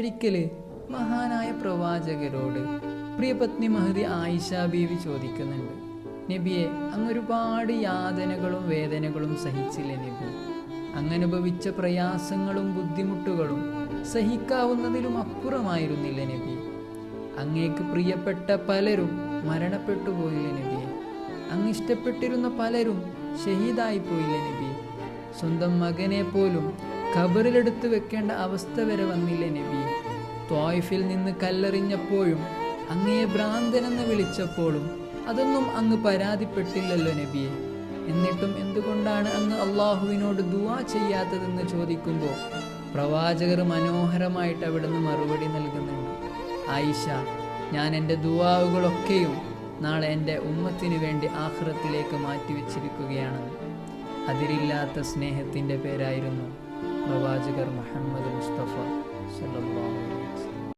ഒരിക്കൽ മഹാനായ പ്രവാചകരോട് പ്രിയപത്നി മഹതി ആയിഷ ബീവി ചോദിക്കുന്നുണ്ട്. നബിയെ അങ്ങ് ഒരുപാട് യാതനകളും വേദനകളും സഹിച്ചില്ലേ നബി? അങ്ങനുഭവിച്ച പ്രയാസങ്ങളും ബുദ്ധിമുട്ടുകളും സഹിക്കാവുന്നതിലും അപ്പുറമായിരുന്നില്ല നബി? അങ്ങേക്ക് പ്രിയപ്പെട്ട പലരും മരണപ്പെട്ടു പോയില്ലേ നബിയെ അങ്ങ് ഇഷ്ടപ്പെട്ടിരുന്ന പലരും ഷഹീദായി പോയില്ലേ നബി? സ്വന്തം മകനെ പോലും ഖബറിലെടുത്ത് വെക്കേണ്ട അവസ്ഥ വരെ വന്നില്ല നബി? ത്വായിഫിൽ നിന്ന് കല്ലെറിഞ്ഞപ്പോഴും അങ്ങയെ ഭ്രാന്തനെന്ന് വിളിച്ചപ്പോഴും അതൊന്നും അങ്ങ് പരാതിപ്പെട്ടില്ലല്ലോ നബിയെ. എന്നിട്ടും എന്തുകൊണ്ടാണ് അങ്ങ് അള്ളാഹുവിനോട് ദുവാ ചെയ്യാത്തതെന്ന് ചോദിക്കുമ്പോൾ പ്രവാചകർ മനോഹരമായിട്ട് അവിടുന്ന് മറുപടി നൽകുന്നുണ്ട്. ആയിഷ ഞാൻ എന്റെ ദുവാവുകളൊക്കെയും നാളെ എന്റെ ഉമ്മത്തിന് വേണ്ടി ആഹ്റത്തിലേക്ക് മാറ്റിവെച്ചിരിക്കുകയാണെന്ന്. അതിരില്ലാത്ത സ്നേഹത്തിന്റെ പേരായിരുന്നു പ്രവാചകർ മുഹമ്മദ് മുസ്തഫ സല്ലല്ലാഹു